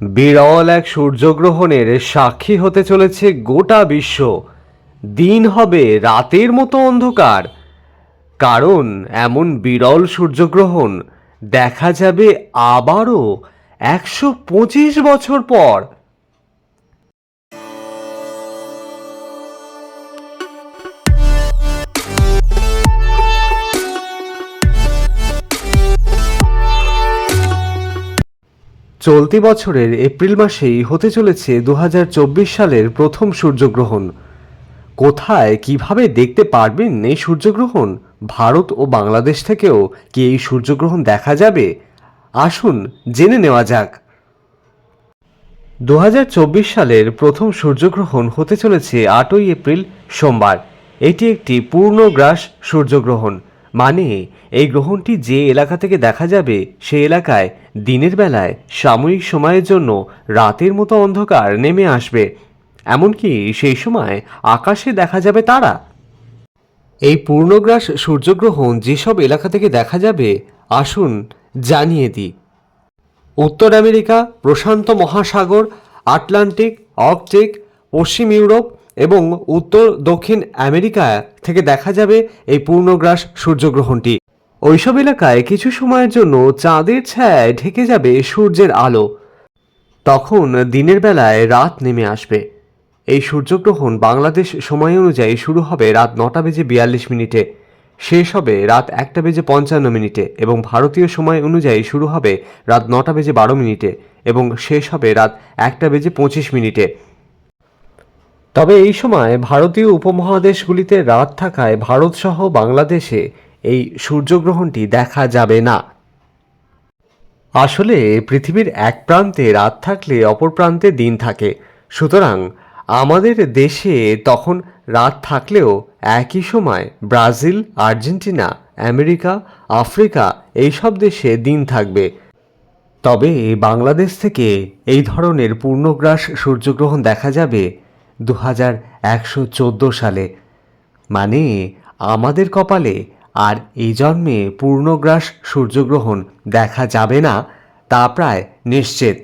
বিরল এক সূর্যগ্রহণের সাক্ষী হতে চলেছে গোটা বিশ্ব। দিন হবে রাতের মতো অন্ধকার। কারণ এমন বিরল সূর্যগ্রহণ দেখা যাবে আবারও একশো পঁচিশ বছর পর। চলতি বছরের এপ্রিল মাসেই হতে চলেছে দু হাজার চব্বিশ সালের প্রথম সূর্যগ্রহণ। কোথায় কীভাবে দেখতে পারবেন এই সূর্যগ্রহণ? ভারত ও বাংলাদেশ থেকেও কি এই সূর্যগ্রহণ দেখা যাবে? আসুন জেনে নেওয়া যাক। দু হাজার চব্বিশ সালের প্রথম সূর্যগ্রহণ হতে চলেছে আটই এপ্রিল সোমবার। এটি একটি পূর্ণগ্রাস সূর্যগ্রহণ। মানে এই গ্রহণটি যে এলাকা থেকে দেখা যাবে সে এলাকায় দিনের বেলায় সাময়িক সময়ের জন্য রাতের মতো অন্ধকার নেমে আসবে। এমনকি সেই সময় আকাশে দেখা যাবে তারা। এই পূর্ণগ্রাস সূর্যগ্রহণ যেসব এলাকা থেকে দেখা যাবে, আসুন জানিয়ে দিই। উত্তর আমেরিকা, প্রশান্ত মহাসাগর, আটলান্টিক, অর্কটিক, পশ্চিম ইউরোপ এবং উত্তর দক্ষিণ আমেরিকা থেকে দেখা যাবে এই পূর্ণগ্রাস সূর্যগ্রহণটি। ওইসব এলাকায় কিছু সময়ের জন্য চাঁদের ছায়ায় ঢেকে যাবে সূর্যের আলো। তখন দিনের বেলায় রাত নেমে আসবে। এই সূর্যগ্রহণ বাংলাদেশ সময় অনুযায়ী শুরু হবে রাত নটা বেজে বিয়াল্লিশ মিনিটে। শেষ হবে রাত একটা বেজে পঞ্চান্ন মিনিটে এবং ভারতীয় সময় অনুযায়ী শুরু হবে রাত নটা বেজে বারো মিনিটে এবং শেষ হবে রাত একটা বেজে পঁচিশ মিনিটে। তবে এই সময় ভারতীয় উপমহাদেশগুলিতে রাত থাকায় ভারতসহ বাংলাদেশে এই সূর্যগ্রহণটি দেখা যাবে না। আসলে পৃথিবীর এক প্রান্তে রাত থাকলে অপর প্রান্তে দিন থাকে। সুতরাং আমাদের দেশে তখন রাত থাকলেও একই সময় ব্রাজিল, আর্জেন্টিনা, আমেরিকা, আফ্রিকা এইসব দেশে দিন থাকবে। তবে বাংলাদেশ থেকে এই ধরনের পূর্ণগ্রাস সূর্যগ্রহণ দেখা যাবে দু হাজার একশো চোদ্দ সালে। মানে আমাদের কপালে আর এই জন্মে পূর্ণগ্রাস সূর্যগ্রহণ দেখা যাবে না, তা প্রায় নিশ্চিত।